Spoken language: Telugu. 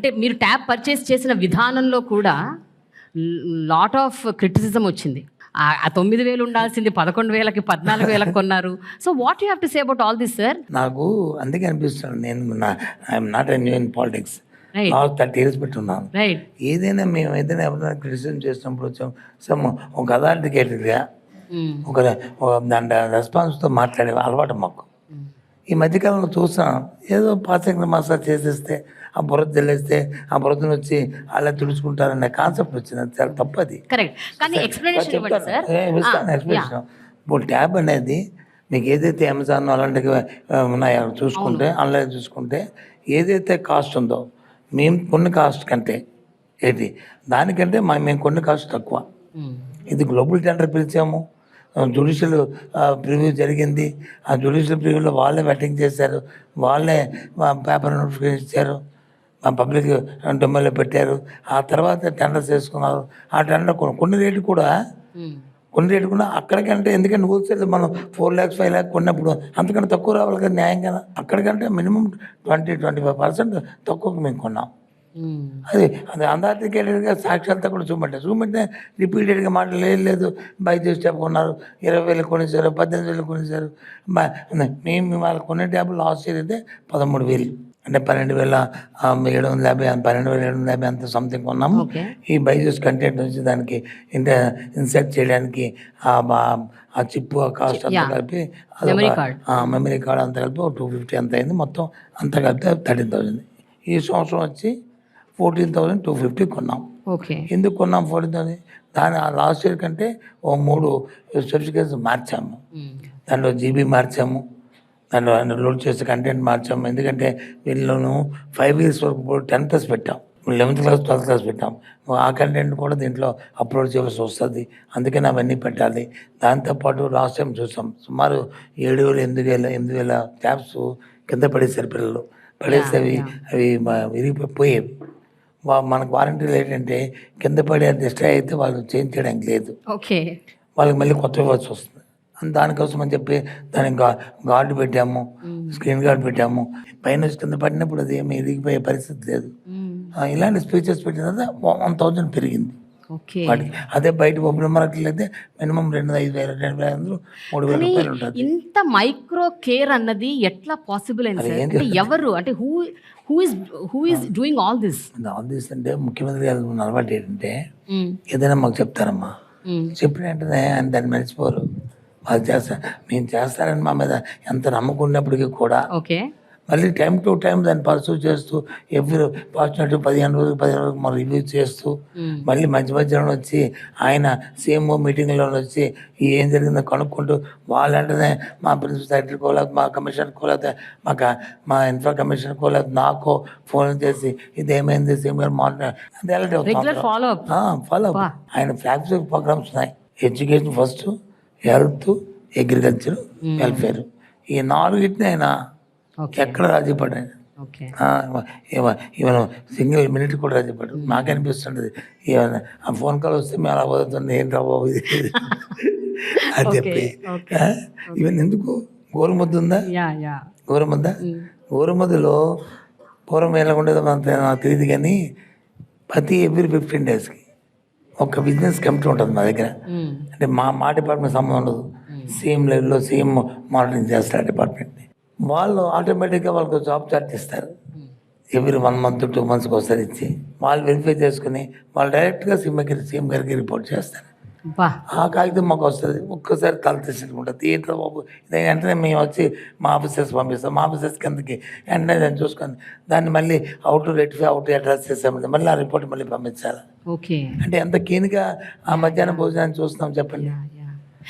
అంటే మీరు ట్యాబ్ పర్చేస్ చేసిన విధానంలో కూడా లాట్ ఆఫ్ క్రిటిసిజం వచ్చింది. ఆ- తొమ్మిది వేలు ఉండాల్సింది పదకొండు వేలకి పద్నాలుగు వేలకు కొన్నారు. So what you have to say about all this sir నాకు అందుకే అనిపిస్తుంది నేను I am not in in politics thirty years పెట్టున్నాను. రైట్ ఏదైనా మేము ఏదైనా ఎవరైనా క్రిటిసిజం చేసినప్పుడు వచ్చాం సమ్ ఒక అథారిటికేటెడ్గా ఒక ఒక దాని రెస్పాన్స్తో మాట్లాడే అలవాటు మాకు. ఈ మధ్యకాలంలో చూస్తున్నాం ఏదో పాసింగ్ మసాజ్ చేసేస్తే ఆ బురద జల్లేస్తే ఆ బురదను వచ్చి అలా తుడుచుకుంటారనే కాన్సెప్ట్ వచ్చింది. అది చాలా తప్పది. కానీ ఎక్స్ప్లెనేషన్ ఇప్పుడు ట్యాబ్ అనేది మీకు ఏదైతే అమెజాన్ అలాంటివి ఉన్నాయో చూసుకుంటే ఆన్లైన్ చూసుకుంటే ఏదైతే కాస్ట్ ఉందో మేము కొన్ని కాస్ట్ కంటే ఏంటి? దానికంటే మా మేము కొన్ని కాస్ట్ తక్కువ. ఇది గ్లోబల్ టెండర్ పిలిచాము. జుడిషియల్ ప్రివ్యూ జరిగింది. ఆ జుడిషియల్ ప్రివ్యూలో వాళ్ళే వెట్టింగ్ చేశారు. వాళ్ళే పేపర్ నోటిఫికేషన్ ఇచ్చారు. మా పబ్లిక్ డొమ్మెలో పెట్టారు. ఆ తర్వాత టెండర్స్ వేసుకున్నారు. ఆ టెండర్ కొన్ని- కొన్ని రేటు కూడా కొన్ని రేటు కూడా అక్కడికంటే ఎందుకంటే హోల్సేల్ మనం ఫోర్ ల్యాక్స్ ఫైవ్ ల్యాక్ కొన్నప్పుడు అంతకంటే తక్కువ రావాలి కదా న్యాయం కదా. అక్కడికంటే minimum twenty twenty five percent తక్కువకు మేము కొన్నాం. అది అది అందార్థికేటెడ్గా సాక్ష్యాలతో కూడా చూపెట్టే చూపెట్టే రిపీటెడ్గా మాటలు లేదు లేదు బయట చేసి చెప్పుకున్నారు. ఇరవై వేలు కొనేసారు పద్దెనిమిది వేలు కొనేసారు మేము వాళ్ళు కొనే ట్యాబ్ లాస్ట్ ఇయర్ అయితే పదమూడు వేలు. అంటే పన్నెండు వేల ఏడు వందల యాభై పన్నెండు వేల ఏడు వందల యాభై అంత సంథింగ్ కొన్నాము. ఈ బైజూస్ కంటెంట్ నుంచి దానికి ఇంట ఇన్సర్ట్ చేయడానికి ఆ చిప్పు ఆ కాస్ట్ అంతా. కలిపి. మెమరీ కార్డ్ అంతా కలిపి టూ ఫిఫ్టీ అంత అయింది. మొత్తం అంతా కలిపి థర్టీన్ థౌసండ్ ఈ సంవత్సరం వచ్చి ఫోర్టీన్ థౌసండ్ టూ ఫిఫ్టీ కొన్నాం. ఓకే. ఎందుకు కొన్నాం ఫోర్టీన్ థౌసండ్? దాని లాస్ట్ ఇయర్ కంటే ఓ మూడు సర్టిఫికేట్స్ మార్చాము. దాంట్లో జీబీ మార్చాము. దాంట్లో లోడ్ చేసే కంటెంట్ మార్చాము. ఎందుకంటే వీళ్ళను ఫైవ్ ఇయర్స్ వరకు టెన్ ప్లస్ పెట్టాం. లెవెన్త్ క్లాస్ ట్వెల్త్ క్లాస్ పెట్టాం. ఆ కంటెంట్ కూడా దీంట్లో అప్లోడ్ చేయవలసి వస్తుంది. అందుకని అవన్నీ పెట్టాలి. దాంతోపాటు లాస్ట్ టైం చూసాం. సుమారు ఏడు వేలు ఎనిమిది వేల ఎనిమిది వేల ట్యాబ్స్ కింద పడేసారు పిల్లలు. పడేస్తే అవి అవి మ- విరిగిపోయేవి వా- మనకు వారంటీలు ఏంటంటే కింద పడే డిస్ట్రాయ్ అయితే వాళ్ళు చేంజ్ చేయడానికి లేదు. ఓకే. వాళ్ళకి మళ్ళీ కొత్త ఇవ్వాల్సి వస్తుంది. దానికోసం అని చెప్పి దానికి గార్డు పెట్టాము స్క్రీన్ గార్డ్ పెట్టాము. పైన కింద పడినప్పుడు అది ఏమి ఇరిగిపోయే పరిస్థితి లేదు. ఇలాంటి స్పీచెస్ పెట్టిన తర్వాత వన్ థౌజండ్ పెరిగింది. వాటికి అదే బయట మార్కెట్లో అయితే మినిమం రెండు ఐదు వేల రెండు వేల ఐదు మూడు వేల రూపాయలు ఉంటుంది. ఇంత మైక్రో కేర్ అన్నది ఎట్లా పాసిబుల్ అయింది అంటే ఎవరు? అంటే who who is who is doing all this all this అంటే ముఖ్యమంత్రి గారు అలవాటు ఏంటంటే ఏదైనా మాకు చెప్తారమ్మా. చెప్పిన వెంటనే ఆయన దాన్ని మర్చిపోరు. వాళ్ళు చేస్తారు మేము చేస్తారని మా మీద ఎంత నమ్మకం ఉన్నప్పటికీ కూడా ఓకే. మళ్ళీ టైం టు టైం దాన్ని పర్సూ చేస్తూ ఎవ్రీ ఫార్చునేట్ పదిహేను రోజులు పదిహేను రోజులు మనం రివ్యూ చేస్తూ మళ్ళీ మధ్య మధ్యలో వచ్చి ఆయన సేమ్ మీటింగ్లో వచ్చి ఏం జరిగిందో కనుక్కుంటూ వాళ్ళంటేనే మా ప్రిన్సిపల్ సెక్రటరీకో లేకపోతే మా కమిషనర్కో లేకపోతే మా క- మా ఇన్ఫ్రా కమిషనర్కో లేకపోతే నాకో ఫోన్ చేసి ఇది ఏమైంది సేమ్ మాట్లాడారు అది ఫాలో ఫాలో ఆయన ఫ్లాగ్షిప్ ప్రోగ్రామ్స్ ఉన్నాయి. Education first health agriculture welfare ఈ నాలుగిటిని ఆయన ఎక్కడ రాజీ పడ్డాడు ఓకే ఈవెన్ సింగిల్ మినిట్ కూడా రాజీ పడ్డాడు నాకు అనిపిస్తుంటది. ఈవెన్ ఆ ఫోన్ కాల్ వస్తే మేము అలా పోతుంది ఏంటి రా బాబు ఇది? అని చెప్పి. ఈవెన్ ఎందుకు? గోరుముద్ద ఉందా? గోరుముద్ద గోరుముద్దలో పూర్వం ఎలా ఉండేదో నాకు తెలియదు కానీ ప్రతి ఎవ్రీ ఫిఫ్టీన్ డేస్కి ఒక బిజినెస్ కమిటీ ఉంటుంది మా దగ్గర. అంటే మా మా డిపార్ట్మెంట్ సంబంధం ఉండదు. సేమ్ లెవెల్లో సేమ్ మానిటరింగ్ చేస్తారు డిపార్ట్మెంట్ని వాళ్ళు ఆటోమేటిక్గా వాళ్ళకి జాబ్ చార్ట్ ఇస్తారు. ఎవ్రీ వన్ మంత్ టూ మంత్స్కి ఒకసారి ఇచ్చి వాళ్ళు వెరిఫై చేసుకుని వాళ్ళు డైరెక్ట్గా సీఎం గారికి సీఎం గారికి రిపోర్ట్ చేస్తారు. ఆ కాగితం మాకు వస్తుంది. ఒక్కసారి తల తీసుకుంటుంది. ఏంటో బాబు వెంటనే మేము వచ్చి మా ఆఫీసర్స్ పంపిస్తాం. మా ఆఫీసర్స్ కిందకి వెంటనే దాన్ని చూసుకొని దాన్ని మళ్ళీ అవుట్ రెటిఫై అవుట్ అడ్రస్ చేసామంటే మళ్ళీ ఆ రిపోర్ట్ మళ్ళీ పంపించాలి. ఓకే. అంటే ఎంత కీన్గా ఆ మధ్యాహ్నం భోజనాన్ని చూస్తున్నాం చెప్పండి.